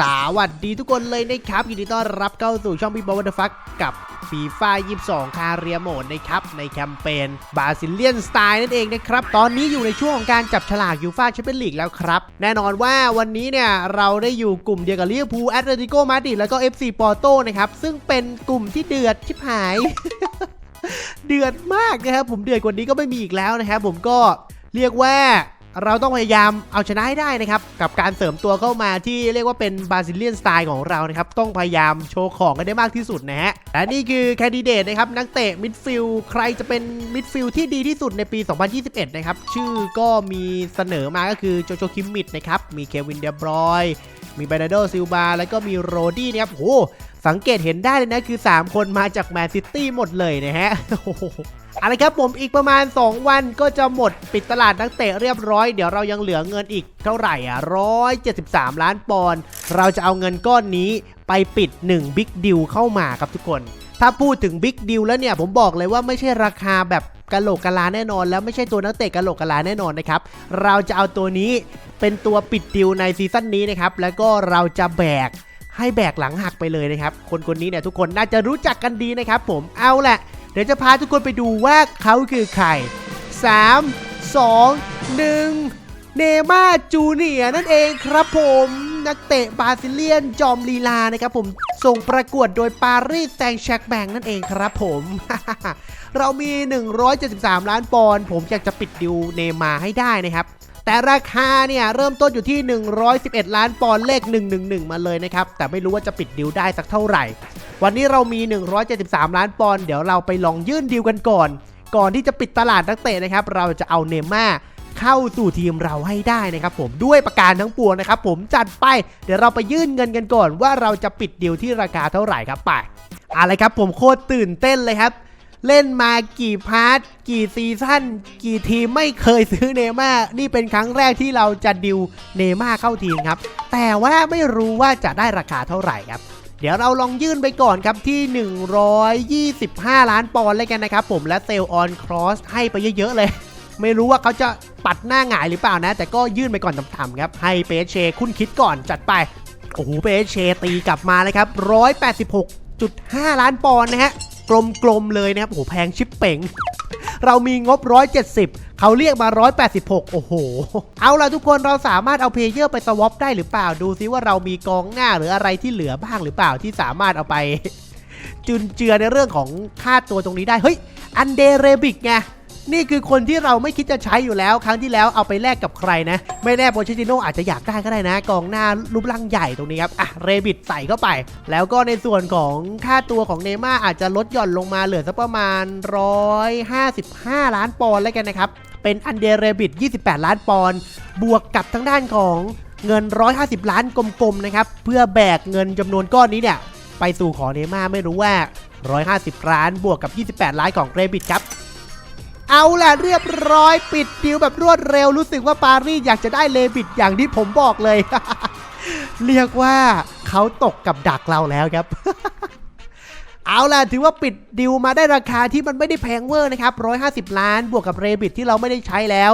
สวัสดีทุกคนเลยนะครับ ยินดีต้อนรับเข้าสู่ช่องพี่บอลวัตฟักกับฟีฟ่า22 คาเรียโหมดนะครับ ในแคมเปญบาซิเลียนสไตล์นั่นเองนะครับ ตอนนี้อยู่ในช่วงของการจับฉลากยูฟ่าแชมเปี้ยนลีกแล้วครับ แน่นอนว่าวันนี้เนี่ย เราได้อยู่กลุ่มเดียวกับลิเวอร์พูลแอตเลติโกมาดริดแล้วก็ FC ปอร์โตนะครับ ซึ่งเป็นกลุ่มที่เดือดชิบหาย เดือดมากนะครับผมเดือดกว่านี้ก็ไม่มีอีกแล้วนะครับผมก็เรียกว่า เราต้องพยายามเอาชนะให้ได้นะครับ กับการเสริมตัวเข้ามาที่เรียกว่าเป็นบราซิเลียนสไตล์ของเรานะครับ ต้องพยายามโชว์ของกันได้มากที่สุดนะฮะและนี่คือแคนดิเดตนะครับนักเตะมิดฟิลด์ใครจะเป็นมิดฟิลด์ที่ดีที่สุดในปี 2021 นะครับ ชื่อก็มีเสนอมาก็คือโจโจคิมมิดนะครับ มีเควินเดบรอยมีเบรนาโดซิลบาแล้วก็มีโรดี้นะครับโอ้โหสังเกตเห็นได้เลยนะคือ 3 คนมาจากแมนซิตี้หมดเลยนะฮะโอ้ อาละครับผมอีกประมาณ 2 วันก็จะหมดปิดตลาดนักเตะเรียบร้อย เดี๋ยวเรายังเหลือเงินอีกเท่าไหร่อะ173ล้านปอนด์เราจะเอาเงินก้อนนี้ไปปิด1บิ๊กดิวเข้ามาครับทุกคน ถ้าพูดถึงบิ๊กดิวแล้วเนี่ยผมบอกเลยว่าไม่ใช่ราคาแบบกะโหลกกะลาแน่นอน แล้วไม่ใช่ตัวนักเตะกะโหลกกะลาแน่นอนนะครับ เราจะเอาตัวนี้เป็นตัวปิดดิวในซีซั่นนี้นะครับ แล้วก็เราจะแบกให้แบกหลังหักไปเลยนะครับ คนคนนี้เนี่ยทุกคนน่าจะรู้จักกันดีนะครับผมเอาแหละ เดี๋ยวจะพาทุกคนไปดูว่าเขาคือใคร 3 2 1 เนม่าจูเนียร์นั่นเองครับผมนักเตะบราซิเลียนจอมลีลานะครับผมส่งประกวดโดยปารีสแซงต์แชกแบงนั่นเองครับผม เรามี 173 ล้านปอนด์ผมอยากจะปิดดิวเนมาให้ได้นะครับ แต่ราคาเนี่ยเริ่มต้นอยู่ที่ 111 ล้านปอนด์เลข 111 มาเลยนะครับ แต่ไม่รู้ว่าจะปิดดิวได้สักเท่าไหร่ วันนี้เรามี 173 ล้านปอนด์เดี๋ยวเราไปลองยื่นดิวกันก่อน ก่อนที่จะปิดตลาดนักเตะนะครับ เราจะเอาเนม่าเข้าสู่ทีมเราให้ได้นะครับผมด้วยประการทั้งปวงนะครับผมจัดไปเดี๋ยวเราไปยื่นเงินกันก่อน ว่าเราจะปิดดิวที่ราคาเท่าไหร่ครับไปอะไรครับผมโคตรตื่นเต้นเลยครับ เล่นมากี่พาร์ทกี่ซีซั่นกี่ทีมไม่เคยซื้อเนม่านี่เป็นครั้งแรกที่เราจะดิวเนม่าเข้าทีมครับ แต่ว่าไม่รู้ว่าจะได้ราคาเท่าไหร่ครับ เดี๋ยวเราลองยื่นไปก่อนครับที่ 125 ล้านปอนด์เลยกันนะครับผมและเซลออนครอสให้ไปเยอะๆเลย ไม่รู้ว่าเขาจะปัดหน้าหงายหรือเปล่านะ แต่ก็ยื่นไปก่อนต่ำๆครับ ให้เปเชคุณคิดก่อนจัดไปโอ้โหเปเชตีกลับมาเลยครับ186.5 ล้านปอนด์นะฮะ กลมๆเลยนะครับโอ้โหแพงชิปเป่งเรามีงบ 170 เขาเรียกมา 186 โอ้โห เอาล่ะทุกคนเราสามารถเอาเพลเยอร์ไปสวอปได้หรือเปล่า ดูซิว่าเรามีกองหน้าหรืออะไรที่เหลือบ้างหรือเปล่าที่สามารถเอาไป จุนเจือในเรื่องของค่าตัวตรงนี้ได้ เฮ้ย อันเดเรบิกไง นี่คือคนที่เราไม่คิดจะใช้อยู่แล้ว ครั้งที่แล้วเอาไปแลกกับใครนะ ไม่แน่โปเชติโนอาจจะอยากได้ก็ได้นะ กองหน้ารูปร่างใหญ่ตรงนี้ครับอะเรบิดใส่เข้าไป แล้วก็ในส่วนของค่าตัวของเนม่าอาจจะลดหย่อนลงมาเหลือสักประมาณ 155 ล้านปอนด์แล้วกันนะครับเป็นอันเดเรบิด28 ล้านปอนด์บวกกับทางด้านของเงิน 150 ล้านกลมๆนะครับเพื่อแบกเงินจำนวนก้อนนี้เนี่ยไปสู่ขอเนม่าไม่รู้ว่า 150 ล้านบวกกับ 28 ล้านของเรบิดครับ เอาล่ะเรียบร้อยปิดดิวแบบรวดเร็วรู้สึกว่าปารีสอยากจะได้เลบิดอย่างที่ผมบอกเลย เรียกว่าเขาตกกับดักเราแล้วครับเอาล่ะถือว่าปิดดิวมาได้ราคาที่มันไม่ได้แพงเวอร์นะครับ150 ล้านบวกกับเรบิดที่เราไม่ได้ใช้แล้ว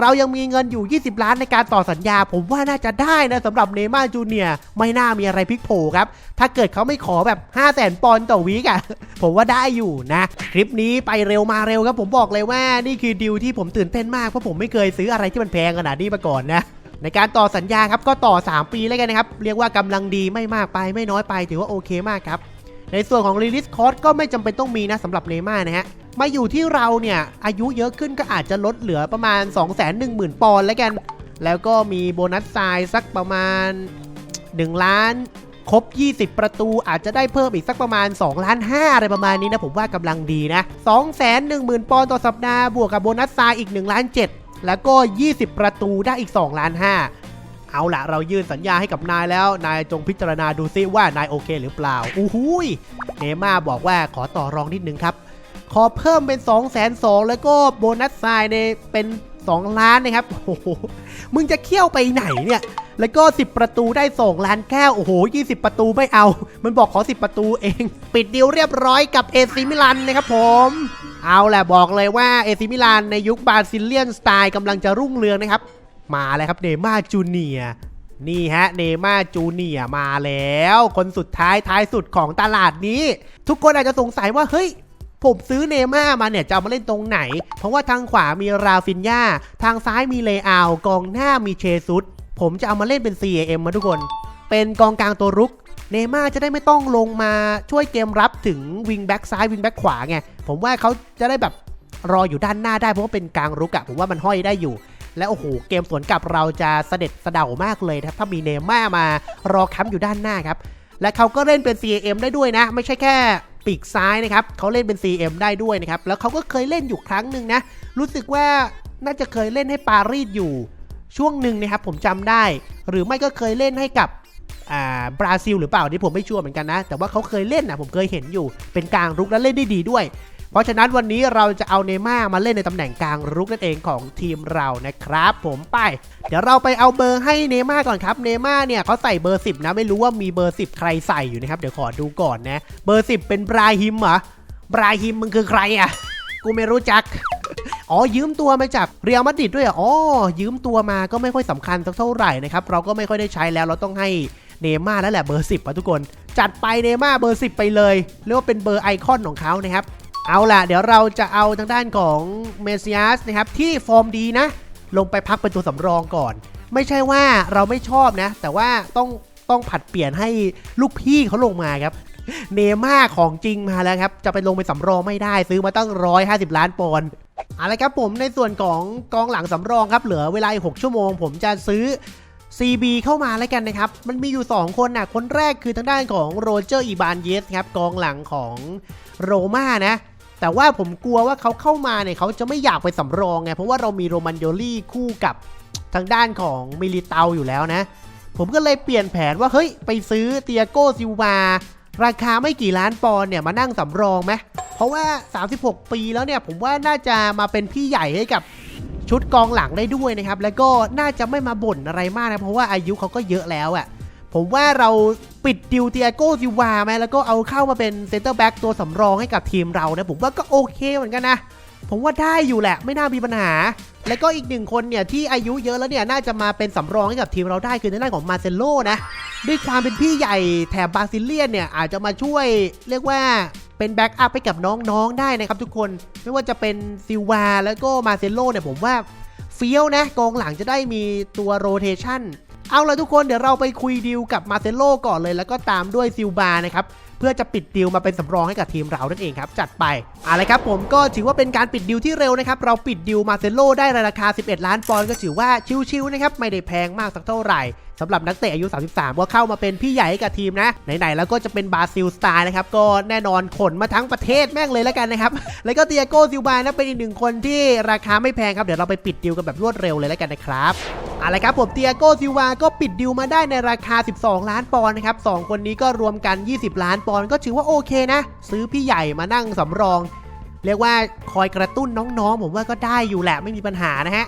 เรายังมีเงินอยู่ 20 ล้านในการต่อสัญญา ผมว่าน่าจะได้นะสำหรับเนย์มาจูเนียร์ไม่น่ามีอะไรพลิกโผครับ ถ้าเกิดเขาไม่ขอแบบ 5 0 0 0 0 0ปอนด์ต่อวีกอะผมว่าได้อยู่นะ คลิปนี้ไปเร็วมาเร็วครับผมบอกเลยว่านี่คือดิวที่ผมตื่นเต้นมากเพราะผมไม่เคยซื้ออะไรที่มันแพงขนาดนี้มาก่อนนะในการต่อสัญญาครับก็ต่อ 3 ปีแล้วกันนะครับ เรียกว่ากำลังดีไม่มากไปไม่น้อยไปถือว่าโอเคมากครับ ในส่วนของ Release Cost ก็ไม่จำเป็นต้องมีนะสำหรับเนม่านะฮะ มาอยู่ที่เราเนี่ยอายุเยอะขึ้นก็อาจจะลดเหลือประมาณ 210,000 ปอนด์แล้วกัน แล้วก็มีโบนัสทรายสักประมาณ 1 ล้านครบ 20 ประตูอาจจะได้เพิ่มอีกสักประมาณ2ล้าน5อะไรประมาณนี้นะผมว่ากำลังดีนะ 210,000 ปอนด์ต่อสัปดาห์บวกกับโบนัสทรายอีก1ล้าน7แล้วก็ 20 ประตูได้อีก2ล้าน5เอาละเรายื่นสัญญาให้กับนายแล้ว นายจงพิจารณาดูซิว่านายโอเคหรือเปล่าอู้หูยเนม่าบอกว่าขอต่อรองนิดนึงครับ ขอเพิ่มเป็น2 2 0 0 0แล้วก็โบนัสทรายในเป็น 2 ล้านนะครับ โอ้โห มึงจะเคี่ยวไปไหนเนี่ย แล้วก็ 10 ประตูได้2ล้านแก้ว โอ้โห 20 ประตูไม่เอา มันบอกขอ 10 ประตูเอง ปิดดีลเรียบร้อยกับเอซิมิลันนะครับผมเอาแหละบอกเลยว่าเอซิมิลันในยุคบราซิเลียนสไตล์กำลังจะรุ่งเรืองนะครับ มาแล้วครับเนม่าจูเนียนี่ฮะเนม่าจูเนียมาแล้ว คนสุดท้ายท้ายสุดของตลาดนี้ ทุกคนอาจจะสงสัยว่าเฮ้ย ผมซื้อเนม่ามาเนี่ยจะเอามาเล่นตรงไหน เพราะว่าทางขวามีราฟินยาทางซ้ายมีเลอาวกองหน้ามีเชซุสผมจะเอามาเล่นเป็น CAM มาทุกคน เป็นกองกลางตัวรุกเนม่าจะได้ไม่ต้องลงมาช่วยเกมรับถึงวิงแบ็กซ้ายวิงแบ็กขวาไงผมว่าเขาจะได้แบบรออยู่ด้านหน้าได้เพราะว่าเป็นกลางรุกอะผมว่ามันห้อยได้อยู่ และโอ้โหเกมสวนกลับเราจะเสด็จเสดามากเลยครับถ้ามีเนม่ามารอค้ำอยู่ด้านหน้าครับและเขาก็เล่นเป็น CAM ได้ด้วยนะ ไม่ใช่แค่ ปีกซ้ายนะครับเขาเล่นเป็น CM ได้ด้วยนะครับ แล้วเขาก็เคยเล่นอยู่ครั้งหนึ่งนะ รู้สึกว่าน่าจะเคยเล่นให้ปารีสอยู่ ช่วงหนึ่งนะครับผมจำได้ หรือไม่ก็เคยเล่นให้กับอ่าบราซิลหรือเปล่านี่ผมไม่ชัวร์เหมือนกันนะ แต่ว่าเขาเคยเล่นนะผมเคยเห็นอยู่เป็นกลางรุกและเล่นได้ดีด้วย เพราะฉะนั้นวันนี้เราจะเอาเนม่ามาเล่นในตำแหน่งกลางรุกนั่นเองของทีมเรานะครับ ผมไป เดี๋ยวเราไปเอาเบอร์ให้เนม่าก่อนครับเนม่าเนี่ยเขาใส่เบอร์ 10 นะไม่รู้ว่ามีเบอร์ 10 ใครใส่อยู่นะครับเดี๋ยวขอดูก่อนนะเบอร์ 10 เป็นบราฮิมเหรอบราฮิมมึงคือใครอะกูไม่รู้จักอ๋อยืมตัวมาจากเรียลมาดริดด้วยอ๋อยืมตัวมาก็ไม่ค่อยสำคัญสักเท่าไหร่นะครับเราก็ไม่ค่อยได้ใช้แล้วเราต้องให้เนม่าแล้วแหละเบอร์ 10อะทุกคน จัดไปเนม่าเบอร์ 10 ไปเลยเรียกว่าเป็นเบอร์ไอคอนของเขานะครับ เอาล่ะ เดี๋ยวเราจะเอาทางด้านของเมส i ย s นะครับ ที่ฟอร์มดีนะ ลงไปพักเป็นตัวสำรองก่อน ไม่ใช่ว่าเราไม่ชอบนะ แต่ว่าต้องต้องผัดเปลี่ยนให้ลูกพี่เขาลงมาครับเนม่าของจริงมาแล้วครับ จะไปลงเป็นสำรองไม่ได้ซื้อมาตั้ง 150 ล้านปอนด์อาละครับผมในส่วนของกองหลังสำรองครับ เหลือเวลาอีก6ชั่วโมง ผมจะซื้อ CB เข้ามาแล้วกันนะครับ มันมีอยู่ 2 คนนะคนแรกคือทางด้านของโรเจอร์อีบานเยสครับ กองหลังของโรม่านะ แต่ว่าผมกลัวว่าเขาเข้ามาเนี่ยเขาจะไม่อยากไปสำรองไงเพราะว่าเรามีโรมันโยลี่คู่กับทางด้านของมิลิเตาอยู่แล้วนะ ผมก็เลยเปลี่ยนแผนว่าเฮ้ยไปซื้อเตียโกซิลวาราคาไม่กี่ล้านปอนเนี่ยมานั่งสำรองไหมเพราะว่า 36 ปีแล้วเนี่ยผมว่าน่าจะมาเป็นพี่ใหญ่ให้กับชุดกองหลังได้ด้วยนะครับ แล้วก็น่าจะไม่มาบ่นอะไรมากนะเพราะว่าอายุเขาก็เยอะแล้วอะ ผมว่าเราปิดดิวเตียโกซิวาไหมแล้วก็เอาเข้ามาเป็นเซนเตอร์แบ็กตัวสำรองให้กับทีมเรานะ ผมว่าก็โอเคเหมือนกันนะ ผมว่าได้อยู่แหละ ไม่น่ามีปัญหา แล้วก็อีกหนึ่งคนเนี่ยที่อายุเยอะแล้วเนี่ยน่าจะมาเป็นสำรองให้กับทีมเราได้คือในด้านของมาเซโลนะ ด้วยความเป็นพี่ใหญ่แถบบราซิเลียนเนี่ยอาจจะมาช่วยเรียกว่าเป็นแบ็กอัพให้กับน้องๆได้นะครับทุกคนไม่ว่าจะเป็นซิวาแล้วก็มาเซโลเนี่ยผมว่าเฟี้ยวนะกองหลังจะได้มีตัวโรเทชัน เอาละทุกคนเดี๋ยวเราไปคุยดีลกับมาเซโลก่อนเลย แล้วก็ตามด้วยซิลบานะครับเพื่อจะปิดดีลมาเป็นสำรองให้กับทีมเรานั่นเองครับ จัดไปอะไรครับผมก็ถือว่าเป็นการปิดดีลที่เร็วนะครับ เราปิดดีลมาเซโลได้ราคา 11 ล้านปอนด์ก็ถือว่าชิวๆนะครับ ไม่ได้แพงมากสักเท่าไหร่ สำหรับนักเตะอายุ 33 ก็เข้ามาเป็นพี่ใหญ่กับทีมนะ ไหนๆ แล้วก็จะเป็นบราซิลสไตล์นะครับ ก็แน่นอนขนมาทั้งประเทศแม่งเลยแล้วกันนะครับ แล้วก็เตียโกซิลบานะเป็นอีกหนึ่งคนที่ราคาไม่แพงครับ เดี๋ยวเราไปปิดดีลกันแบบรวดเร็วเลยแล้วกันนะครับอาละครับผมเตียโกซิลวาก็ปิดดิวมาได้ในราคา 12 ล้านปอนด์นะครับสองคนนี้ก็รวมกัน 20 ล้านปอนด์ก็ถือว่าโอเคนะ ซื้อพี่ใหญ่มานั่งสำรอง เรียกว่าคอยกระตุ้นน้องๆ ผมว่าก็ได้อยู่แหละไม่มีปัญหานะฮะ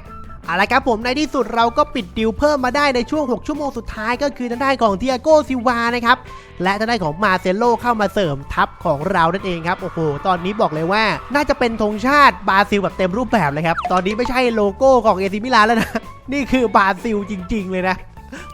เอาละครับผมในที่สุดเราก็ปิดดิวเพิ่มมาได้ในช่วง 6 ชั่วโมงสุดท้ายก็คือทางด้านของเตียโกซิวานะครับ และทางด้านของมาเซโลเข้ามาเสริมทัพของเรานั่นเองครับ โอ้โห ตอนนี้บอกเลยว่า น่าจะเป็นธงชาติบราซิลแบบเต็มรูปแบบเลยครับ ตอนนี้ไม่ใช่โลโก้ของเอซิมิลานแล้วนะ นี่คือบราซิลจริง ๆ เลยนะ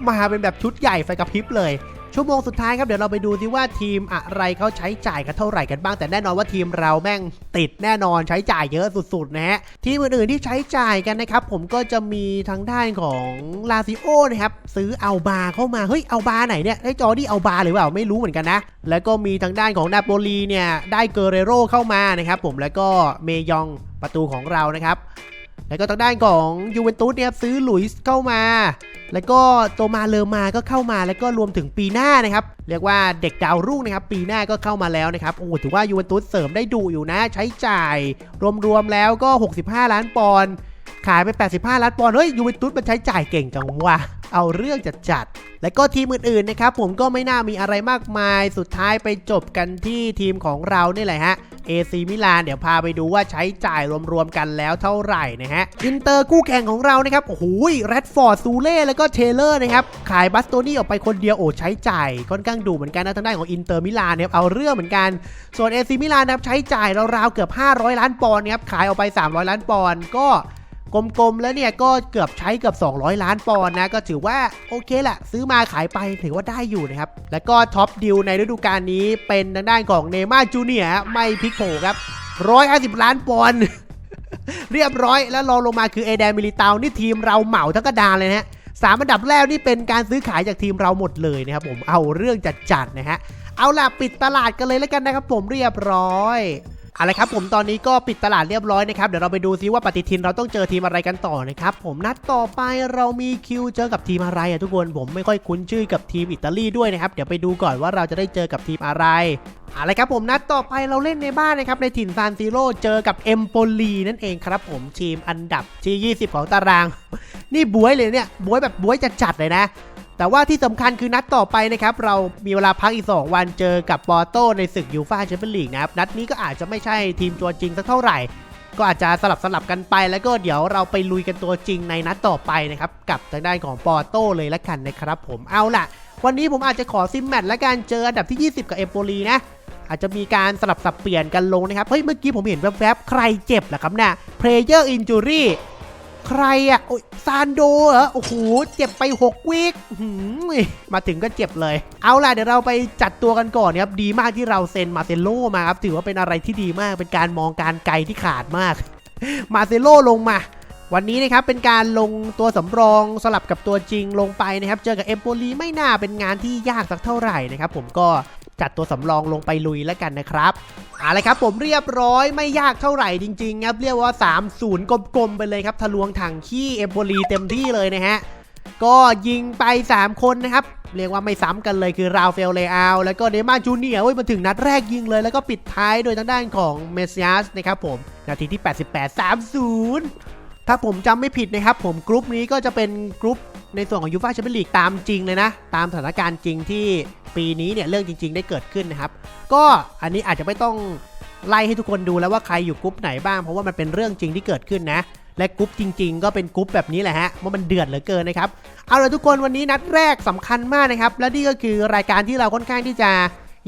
มาเป็นแบบชุดใหญ่ไฟกระพริบเลย ชั่วโมงสุดท้ายครับเดี๋ยวเราไปดูซิว่าทีมอะไรเขาใช้จ่ายกันเท่าไหร่กันบ้าง แต่แน่นอนว่าทีมเราแม่งติดแน่นอนใช้จ่ายเยอะสุดๆนะฮะทีมอื่นๆที่ใช้จ่ายกันนะครับผมก็จะมีทางด้านของลาซิโอนะครับซื้อเอาบาเข้ามาเฮ้ยเอาบาไหนเนี่ยไอ้จอร์ดี้เอาบาหรือเปล่าไม่รู้เหมือนกันนะ แล้วก็มีทางด้านของนาโปลีเนี่ยได้เกเรโรเข้ามานะครับผมแล้วก็เมยองประตูของเรานะครับ แล้วก็ทางด้านของยูเวนตุสเนี่ยครับซื้อหลุยส์เข้ามา แล้วก็โตมาเลอมาก็เข้ามา แล้วก็รวมถึงปีหน้านะครับเรียกว่าเด็กดาวรุ่งนะครับปีหน้าก็เข้ามาแล้วนะครับโอ้ถือว่ายูเวนตุสเสริมได้ดุอยู่นะ ใช้จ่ายรวมๆแล้วก็ 65 ล้านปอนด์ ขายไป 85 ล้านปอนด์เฮ้ยยูเวนตุสมันใช้จ่ายเก่งจังวะเอาเรื่องจัดจัดๆแล้วก็ทีมอื่นๆนะครับผมก็ไม่น่ามีอะไรมากมาย สุดท้ายไปจบกันที่ทีมของเรานี่แหละฮะ AC มิลานเดี๋ยวพาไปดูว่าใช้จ่ายรวมๆกันแล้วเท่าไหร่นะฮะอินเตอร์คู่แข่งของเรานะครับโอ้โหแรดฟอร์ดซูเล่แล้วก็เทเลอร์นะครับขายบัสโตนี่ออกไปคนเดียวโอ้ใช้จ่ายค่อนข้างดูเหมือนกันนะทางด้านของอินเตอร์มิลานเนี่ยเอาเรื่องเหมือนกัน ส่วน AC มิลานนะครับใช้จ่ายราวๆเกือบ 500 ล้านปอนด์นะครับขายออกไป 300 ล้านปอนด์ก็ กลมๆ แล้วเนี่ยก็เกือบใช้เกือบ 200 ล้านปอนด์นะ ก็ถือว่าโอเคแหละซื้อมาขายไปถือว่าได้อยู่นะครับ แล้วก็ท็อปดิวในฤดูกาลนี้เป็นทางด้านของเนม่าจูเนียร์ไม่พลิกโผครับ150 ล้านปอนด์เรียบร้อยแล้วรองลงมาคือเอแดนมิลิตาวนี่ทีมเราเหมาทั้งกระดานเลยนะฮะสามอันดับแรกนี่เป็นการซื้อขายจากทีมเราหมดเลยนะครับผมเอาเรื่องจัดๆนะฮะเอาล่ะปิดตลาดกันเลยแล้วกันนะครับผมเรียบร้อย เอาละครับผมตอนนี้ก็ปิดตลาดเรียบร้อยนะครับเดี๋ยวเราไปดูซิว่าปฏิทินเราต้องเจอทีมอะไรกันต่อนะครับผมนัดต่อไปเรามีคิวเจอกับทีมอะไรอะทุกคนผมไม่ค่อยคุ้นชื่อกับทีมอิตาลีด้วยนะครับเดี๋ยวไปดูก่อนว่าเราจะได้เจอกับทีมอะไรอาละครับผมนัดต่อไปเราเล่นในบ้านนะครับในถิ่นซานซิโร่เจอกับเอมโปลีนั่นเองครับผมทีมอันดับที่ 20 ของตาราง นี่บวยเลยเนี่ยบวยแบบบวยจะจัดเลยนะ แต่ว่าที่สำคัญคือนัดต่อไปนะครับ เรามีเวลาพักอีก 2 วันเจอกับปอร์โตในศึกยูฟ่าแชมเปี้ยนลีกนะครับ นัดนี้ก็อาจจะไม่ใช่ทีมตัวจริงสักเท่าไหร่ ก็อาจจะสลับสลับกันไป แล้วก็เดี๋ยวเราไปลุยกันตัวจริงในนัดต่อไปนะครับ กับทางด้านของปอร์โตเลยละกันนะครับผมเอาล่ะ วันนี้ผมอาจจะขอซิมแมตช์และการเจออันดับที่ 20 กับเอมโปลีนะอาจจะมีการสลับสับเปลี่ยนกันลงนะครับเฮ้ยเมื่อกี้ผมเห็นแวบๆใครเจ็บเหรอครับเนี่ย player injury ใครอะโอ้ยซานโดเหรอ โอ้โห เจ็บไป 6วีคอื้อหือมาถึงก็เจ็บเลย เอาล่ะ เดี๋ยวเราไปจัดตัวกันก่อนครับ ดีมากที่เราเซ็นมาเซโลมาครับ ถือว่าเป็นอะไรที่ดีมาก เป็นการมองการไกลที่ขาดมาก มาเซโลลงมาวันนี้นะครับเป็นการลงตัวสำรองสลับกับตัวจริงลงไปนะครับ เจอกับเอมโปลีไม่น่าเป็นงานที่ยากสักเท่าไหร่นะครับ ผมก็จัดตัวสำรองลงไปลุยแล้วกันนะครับ อะไรครับผมเรียบร้อยไม่ยากเท่าไหร่จริงๆครับเรียกว่า 3-0 กลมๆไปเลยครับทะลวงถังขี้เอมโบลีเต็มที่เลยนะฮะก็ยิงไป 3 คนนะครับเรียกว่าไม่ซ้ำกันเลยคือราฟเฟลเลอาลแล้วก็เนมาร์จูเนียร์เว้ยมาถึงนัดแรกยิงเลย แล้วก็ปิดท้ายโดยทางด้านของเมสซิอาสนะครับผม นาทีที่ 88 3-0 ถ้าผมจำไม่ผิดนะครับผมกรุ๊ปนี้ก็จะเป็นกรุ๊ปในส่วนของยูฟ่าแชมเปี้ยนลีกตามจริงเลยนะ ตามสถานการณ์จริงที่ปีนี้เนี่ยเรื่องจริง ๆ ได้เกิดขึ้นนะครับ ก็อันนี้อาจจะไม่ต้องไล่ให้ทุกคนดูแล้วว่าใครอยู่กรุ๊ปไหนบ้างเพราะว่ามันเป็นเรื่องจริงที่เกิดขึ้นนะ และกรุ๊ปจริง ๆ ก็เป็นกรุ๊ปแบบนี้แหละฮะว่ามันเดือดเหลือเกินนะครับเอาละทุกคนวันนี้นัดแรกสำคัญมากนะครับ และนี่ก็คือรายการที่เราค่อนข้างที่จะ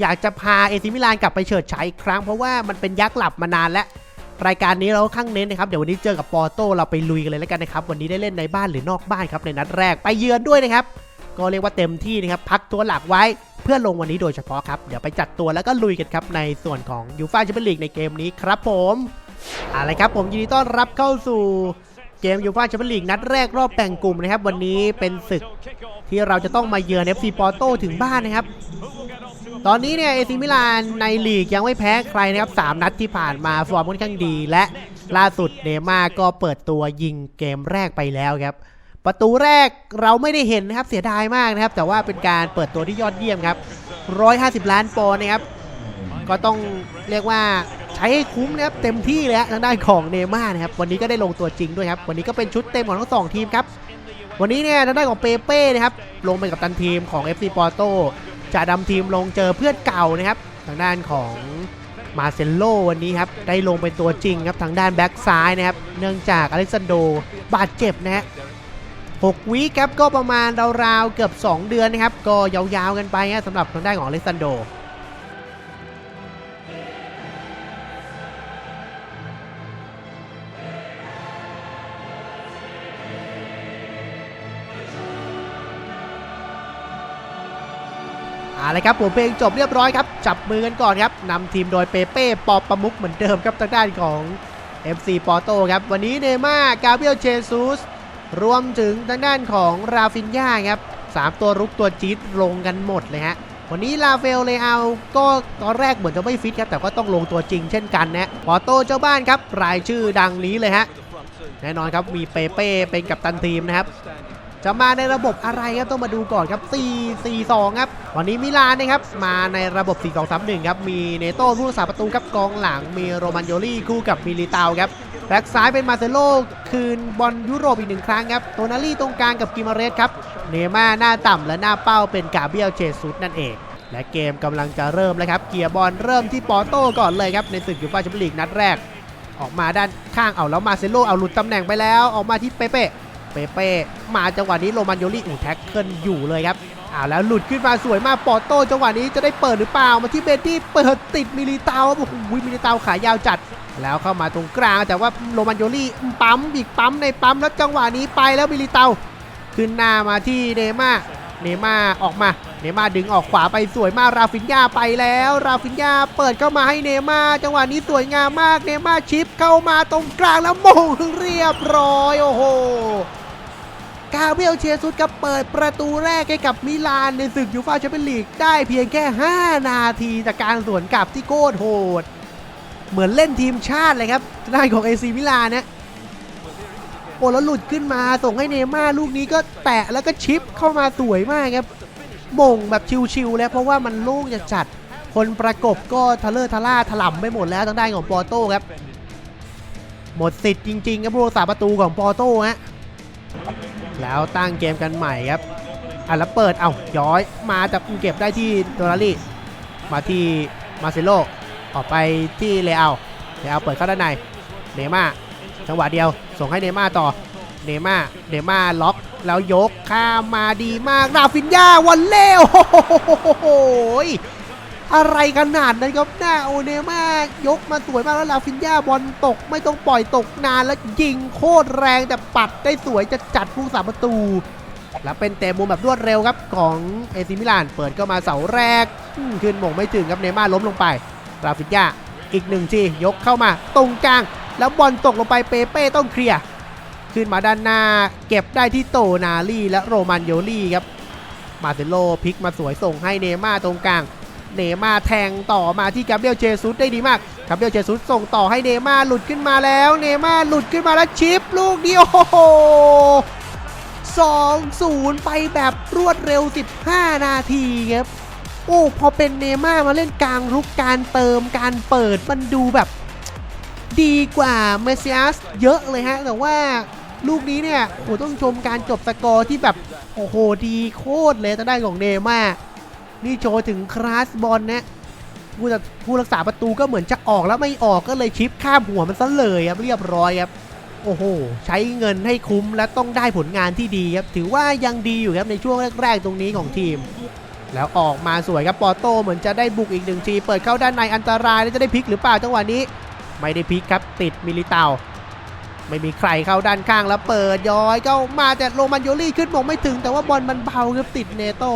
อยากจะพาเอซิมิลานกลับไปเฉิดฉายอีกครั้งเพราะว่ามันเป็นยักษ์หลับมานานแล้ว รายการนี้เราข้างเน้นนะครับเดี๋ยววันนี้เจอกับปอโตเราไปลุยกันเลยแล้วกันนะครับวันนี้ได้เล่นในบ้านหรือนอกบ้านครับในนัดแรกไปเยือนด้วยนะครับก็เรียกว่าเต็มที่นะครับพักตัวหลักไว้เพื่อลงวันนี้โดยเฉพาะครับเดี๋ยวไปจัดตัวแล้วก็ลุยกันครับในส่วนของยูฟ่าแชมเปี้ยนลีกในเกมนี้ครับผมอาละครับผมยินดีต้อนรับเข้าสู่เกมยูฟ่าแชมเปี้ยนลีกนัดแรกรอบแบ่งกลุ่มนะครับ วันนี้เป็นศึกที่เราจะต้องมาเยือน FC ปอร์โตถึงบ้านนะครับ ตอนนี้เนี่ยเอซิมิลานในลีกยังไม่แพ้ใครนะครับ3นัดที่ผ่านมาฟอร์มค่อนข้างดี และล่าสุดเนม่าก็เปิดตัวยิงเกมแรกไปแล้วครับ ประตูแรกเราไม่ได้เห็นนะครับเสียดายมากนะครับ แต่ว่าเป็นการเปิดตัวที่ยอดเยี่ยมครับ150 ล้านปอนด์นะครับ ก็ต้องเรียกว่าใช้ให้คุ้มนะครับเต็มที่เลยฮะทางด้านของเนม่านะครับวันนี้ก็ได้ลงตัวจริงด้วยครับ วันนี้ก็เป็นชุดเต็มของทั้งสองทีมครับวันนี้เนี่ยทางด้านของเปเป้นะครับลงไปกับตันทีมของ FC Porto จะดำทีมลงเจอเพื่อนเก่านะครับ ทางด้านของมาเซโลวันนี้ครับ ได้ลงเป็นตัวจริงครับ ทางด้านแบ็กซ้ายนะครับ เนื่องจากอเล็กซานโดบาดเจ็บนะฮะ6วีครับก็ประมาณราวๆเกือบ 2 เดือนนะครับ ก็ยาวๆกันไปนะสำหรับทางด้านของอเล็กซานโด อาละครับผมเพลงจบเรียบร้อยครับจับมือกันก่อนครับนำทีมโดยเปเป้ปอบประมุกเหมือนเดิมครับทางด้านของ FC ปอโตครับวันนี้เนม่ากาเบรียลเจซุสรวมถึงทางด้านของราฟินยาครับสามตัวรุกตัวจี๊ดลงกันหมดเลยฮะวันนี้ลาเฟลเลอาก็ตอนแรกเหมือนจะไม่ฟิตครับแต่ก็ต้องลงตัวจริงเช่นกันนะปอโตเจ้าบ้านครับรายชื่อดังนี้เลยฮะแน่นอนครับมีเปเป้เป็นกัปตันทีมนะครับ จะมาในระบบอะไรครับต้องมาดูก่อนครับ 4 4 2 ครับ วันนี้มิลานนะครับมาในระบบ 4 2 3 1 ครับ มีเนโต้ผู้รักษาประตูครับกองหลังมีโรมันโยลี่คู่กับมิลิตาวครับแบ็กซ้ายเป็นมาเซโลคืนบอลยุโรปอีกหนึ่งครั้งครับโตนาลี่ตรงกลางกับกิมาเรสครับเนม่าหน้าต่ำและหน้าเป้าเป็นกาเบียลเจซุสนั่นเอง และเกมกำลังจะเริ่มแล้วครับเกียร์บอลเริ่มที่ปอโต้ก่อนเลยครับในศึกยูฟ่าแชมเปี้ยนลีกนัดแรก ออกมาด้านข้างเอาแล้วมาเซโลเอาหลุดตำแหน่งไปแล้ว ออกมาที่เปเป้ เปเป้มาจังหวะนี้โรมันโยลี่อูแท็กเกิลอยู่เลยครับอ้าวแล้วหลุดขึ้นมาสวยมากปอโต้จังหวะนี้จะได้เปิดหรือเปล่ามาที่เบนดี้เปิดติดมิลิเตาโอ้โหมิลิเตาขายาวจัด แล้วเข้ามาตรงกลางแต่ว่าโรมันโยลี่ปั๊มอีกปั๊มในปั๊มแล้วจังหวะนี้ไปแล้วมิลิเตาขึ้นหน้ามาที่เนม่าเนม่าออกมาเนม่าดึงออกขวาไปสวยมากราฟินยาไปแล้ว ราฟินยาเปิดเข้ามาให้เนม่าจังหวะนี้สวยงามมากเนม่าชิปเข้ามาตรงกลางแล้วมงเรียบร้อยโอ้โห กาเบรียลเชซุสกับเปิดประตูแรกให้กับมิลานในศึกยูฟ่าแชมเปี้ยนลีกได้เพียงแค่ 5 นาทีจากการสวนกลับที่โคตรโหด เหมือนเล่นทีมชาติเลยครับด้านของเอซีมิลานนี่ยโอ้แล้วหลุดขึ้นมาส่งให้เนม่าลูกนี้ก็แตะแล้วก็ชิปเข้ามาสวยมากครับมงแบบชิวๆแล้วเพราะว่ามันโล่งจะจัด คนประกบก็ทะเลอร์ทะล่าถล่ำไปหมดแล้วทางด้านของปอร์โต้ครับ หมดสิทธิ์จริงๆครับผู้รักษาประตูของปอร์โต้ฮะ แล้วตั้งเกมกันใหม่ครับอะแล้วเปิดเอาย้อยมาจากเก็บได้ที่โดนารี่มาที่มาเซโลออกไปที่เลอาเลอาเปิดเข้าด้านในเนม่าจังหวะเดียว ส่งให้เนม่าต่อเนม่าเนม่าล็อกแล้วยกข้ามมาดีมากราฟินยาวันเล่โอ้โห อะไรขนาดนั้นครับหน้าโอเนม่ายกมาสวยมากแล้วลาฟินยาบอลตกไม่ต้องปล่อยตกนานแล้วยิงโคตรแรงแต่ปัดได้สวยจะจัดผู้สาประตู แล้วเป็นเตะมุมแบบรวดเร็วครับของเอซิมิลานเปิดเข้ามาเสาแรกขึ้นหมงไม่ถึงครับเนม่าล้มลงไปราฟินยาอีกหนึ่งทียกเข้ามาตรงกลาง แล้วบอลตกลงไปเปเป้ต้องเคลียร์ขึ้นมาด้านหน้าเก็บได้ที่โตนาลี่และโรมันโยลี่ครับมาเซโลพลิกมาสวยส่งให้เนม่าตรงกลาง เนม่าแทงต่อมาที่กาเบรียลเจซุสได้ดีมากกาเบรียลเจซุสส่งต่อให้เนม่าหลุดขึ้นมาแล้ว เนม่าหลุดขึ้นมาแล้วชิปลูกเดียวโอ้โห2-0 ไปแบบรวดเร็ว 15 นาทีครับโอ้พอเป็นเนม่ามาเล่นกลางรุกการเติมการเปิดมันดูแบบ ดีกว่าเมซิอัสเยอะเลยฮะ แต่ว่าลูกนี้เนี่ยโอ้โหต้องชมการจบสกอร์ที่แบบ โอ้โห ดีโคตรเลยทางด้านของเนม่า นี่โชว์ถึงคลาสบอลนะผู้ผู้รักษาประตูก็เหมือนจะออกแล้วไม่ออกก็เลยชิปข้ามหัวมันซะเลยครับเรียบร้อยครับโอ้โห ใช้เงินให้คุ้มและต้องได้ผลงานที่ดีครับ ถือว่ายังดีอยู่ครับในช่วงแรกๆตรงนี้ของทีม แล้วออกมาสวยครับปอโต้เหมือนจะได้บุกอีกหนึ่งที เปิดเข้าด้านในอันตรายแล้วจะได้พลิกหรือเปล่าจังหวะนี้ ไม่ได้พลิกครับติดมิลิเตาไม่มีใครเข้าด้านข้างแล้วเปิดย้อยก็มาแต่โรมันโยลี่ขึ้นมงไม่ถึงแต่ว่าบอลมันเบาครับติดเนโต้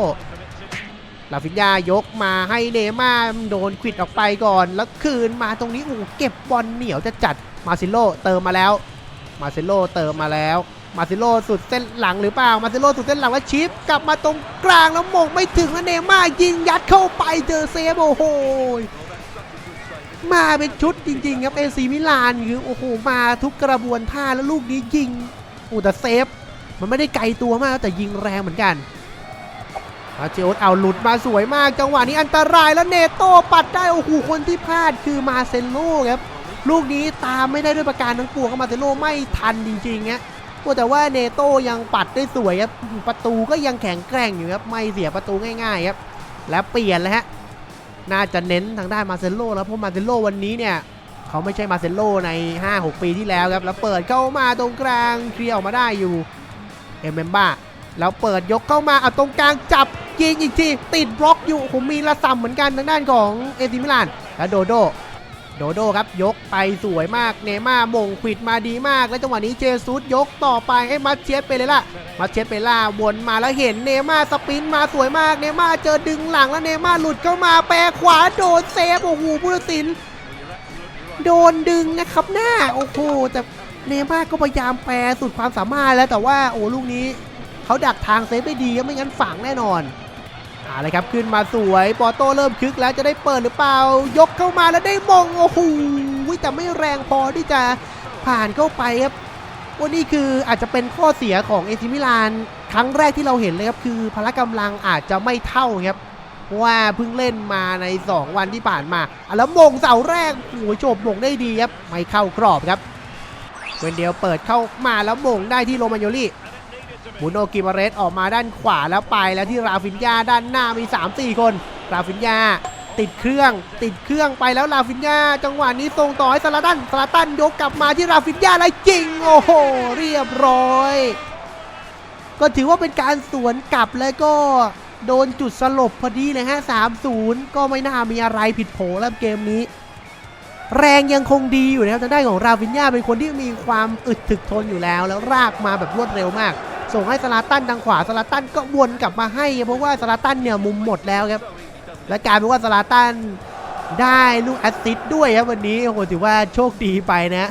ลาฟินยายกมาให้เนม่าโดนควิดออกไปก่อน แล้วคืนมาตรงนี้โอ้เก็บบอลเหนียวจะจัดมาซิโลเติมมาแล้ว มาซิโลเติมมาแล้ว มาซิโลสุดเส้นหลังหรือเปล่า มาซิโลสุดเส้นหลังแล้วชิปกลับมาตรงกลางแล้วมงไม่ถึงแล้วเนม่ายิงยัดเข้าไปเจอเซฟโอ้โหมาเป็นชุดจริงๆครับเอซีมิลานคือโอ้โหมาทุกกระบวนท่าแล้วลูกนี้ยิงโอ้แต่เซฟ มันไม่ได้ไกลตัวมากแต่ยิงแรงเหมือนกัน อาเจโอสเอาหลุดมาสวยมากจังหวะนี้อันตรายแล้วเนโต้ปัดได้โอ้โหคนที่พลาดคือมาเซโลครับลูกนี้ตามไม่ได้ด้วยประการทั้งปวงมาเซโลไม่ทันจริงๆฮะโอ้แต่ว่าเนโต้ยังปัดได้สวยครับประตูก็ยังแข็งแกร่งอยู่ครับไม่เสียประตูง่ายๆครับและเปลี่ยนเลยฮะน่าจะเน้นทางด้านมาเซโลแล้วเพราะมาเซโลวันนี้เนี่ยเขาไม่ใช่มาเซโลใน 5-6 ปีที่แล้วครับแล้วเปิดเข้ามาตรงกลางเคลียร์ออกมาได้อยู่เอเมมบ้าแล้วเปิดยกเข้ามาเอาตรงกลางจับ ยิงอีกทีติดบล็อกอยู่ผมมีละสัมเหมือนกันทางด้านของเอซิมิลานแล้วโดโดโดโดครับยกไปสวยมากเนม่ามงควิดมาดีมาก แล้วจังหวะนี้เจซุสยกต่อไปให้มัดเชียสไปเลยล่ะมัดเชียสไปล่าวนมาแล้วเห็นเนม่าสปินมาสวยมากเนม่าเจอดึงหลังแล้วเนม่าหลุดเข้ามาแปรขวาโดนเซฟโอ้โหผู้ตัดสินโดนดึงนะครับหน้าโอ้โหแต่เนม่าก็พยายามแปรสุดความสามารถแล้วแต่ว่าโอ้ลูกนี้เขาดักทางเซฟได้ดีไม่งั้นฝังแน่นอน อาเลยครับขึ้นมาสวยปอโต้เริ่มคึกแล้วจะได้เปิดหรือเปล่า ยกเข้ามาแล้วได้มงโอ้โหแต่ไม่แรงพอที่จะผ่านเข้าไปครับวันนี้คืออาจจะเป็นข้อเสียของเอซิมิลานครั้งแรกที่เราเห็นเลยครับคือพละกำลังอาจจะไม่เท่าครับว่าเพิ่งเล่นมาใน 2 วันที่ผ่านมาอะแล้วมงเสาแรกโอ้โหโฉบมงได้ดีครับไม่เข้ากรอบครับเวนเดลเปิดเข้ามาแล้วมงได้ที่โรมาโยลี่ บูโนกิมาเรสออกมาด้านขวาแล้วไปแล้วที่ราฟินยาด้านหน้ามี 3-4 คน ราฟินยาติดเครื่องติดเครื่องไปแล้วราฟินยาจังหวะนี้ส่งต่อให้สลาตันสลาตันยกกลับมาที่ราฟินยาแล้วจริง โอ้โห เรียบร้อย ก็ถือว่าเป็นการสวนกลับแล้วก็โดนจุดสลบพอดีเลยฮะ3-0ก็ไม่น่ามีอะไรผิดโผล่แล้วเกมนี้ แรงยังคงดีอยู่นะครับทางด้านของราฟินญาเป็นคนที่มีความอึดถึกทนอยู่แล้ว แล้วรากมาแบบรวดเร็วมาก ส่งให้สลาตันทางขวาสลาตันก็วนกลับมาให้ เพราะว่าสลาตันเนี่ยมุมหมดแล้วครับ และกลายเป็นว่าสลาตันได้ลูกแอสซิสต์ด้วยครับวันนี้โอ้โหถือว่าโชคดีไปนะ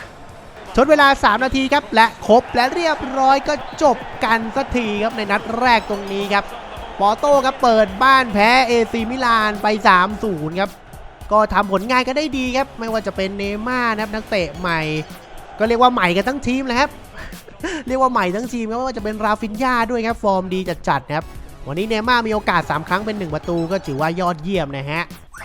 ทดเวลา 3 นาทีครับ และครบและเรียบร้อยก็จบกันสักทีครับในนัดแรกตรงนี้ครับปอโต้ครับเปิดบ้านแพ้เอซีมิลานไป 3-0 ครับก็ทำผลงานกันได้ดีครับ ไม่ว่าจะเป็นเนม่านะครับนักเตะใหม่ ก็เรียกว่าใหม่กันทั้งทีมเลยครับ เรียกว่าใหม่ทั้งทีมครับไม่ว่าจะเป็นราฟินญาด้วยครับฟอร์มดีจัดๆนะครับวันนี้เนม่ามีโอกาส 3 ครั้งเป็น 1 ประตูก็ถือว่ายอดเยี่ยมนะฮะ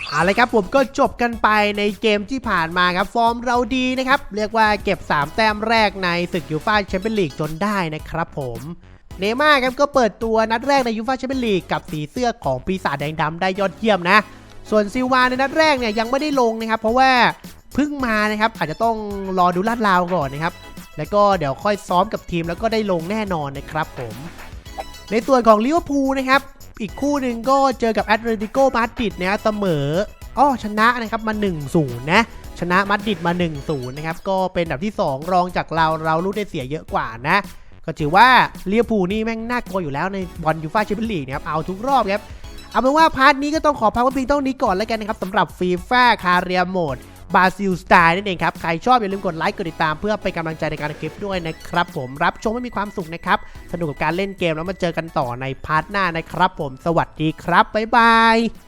เอาละครับผมก็จบกันไปในเกมที่ผ่านมาครับ ฟอร์มเราดีนะครับ เรียกว่าเก็บ 3 แต้มแรกในศึกยูฟ่าแชมเปี้ยนลีกจนได้นะครับผมเนม่าครับก็เปิดตัวนัดแรกในยูฟ่าแชมเปี้ยนลีกกับสีเสื้อของปีศาจแดงดำได้ยอดเยี่ยมนะ ส่วนซิลวาในนัดแรกเนี่ยยังไม่ได้ลงนะครับ เพราะว่าเพิ่งมานะครับอาจจะต้องรอดูลาดราวก่อนนะครับ แล้วก็เดี๋ยวค่อยซ้อมกับทีมแล้วก็ได้ลงแน่นอนนะครับผม ในส่วนของลิเวอร์พูลนะครับ อีกคู่หนึ่งก็เจอกับแอตเลติโกมาดริดนะเสมออ้อชนะนะครับมา 1-0 นะ ชนะมาดริดมา 1-0 นะครับ ก็เป็นอันดับที่ 2 รองจากเราเรารู้ได้เสียเยอะกว่านะ ก็ถือว่าลิเวอร์พูลนี่แม่งน่ากลัวอยู่แล้วในบอลยูฟ่าแชมเปี้ยนลีกนะครับเอาทุกรอบครับเอาเป็นว่าพาร์ทนี้ก็ต้องขอพักไว้เพียงเท่านี้ก่อนแล้วกันนะครับสำหรับฟีฟ่าคาเรียโหมด บราซิลสไตล์นั่นเองครับ ใครชอบอย่าลืมกดไลค์กดติดตามเพื่อเป็นกำลังใจในการคลิปด้วยนะครับผมรับชมไม่มีความสุขนะครับ สนุกกับการเล่นเกมแล้วมาเจอกันต่อในพาร์ทหน้านะครับผมสวัสดีครับบ๊ายบาย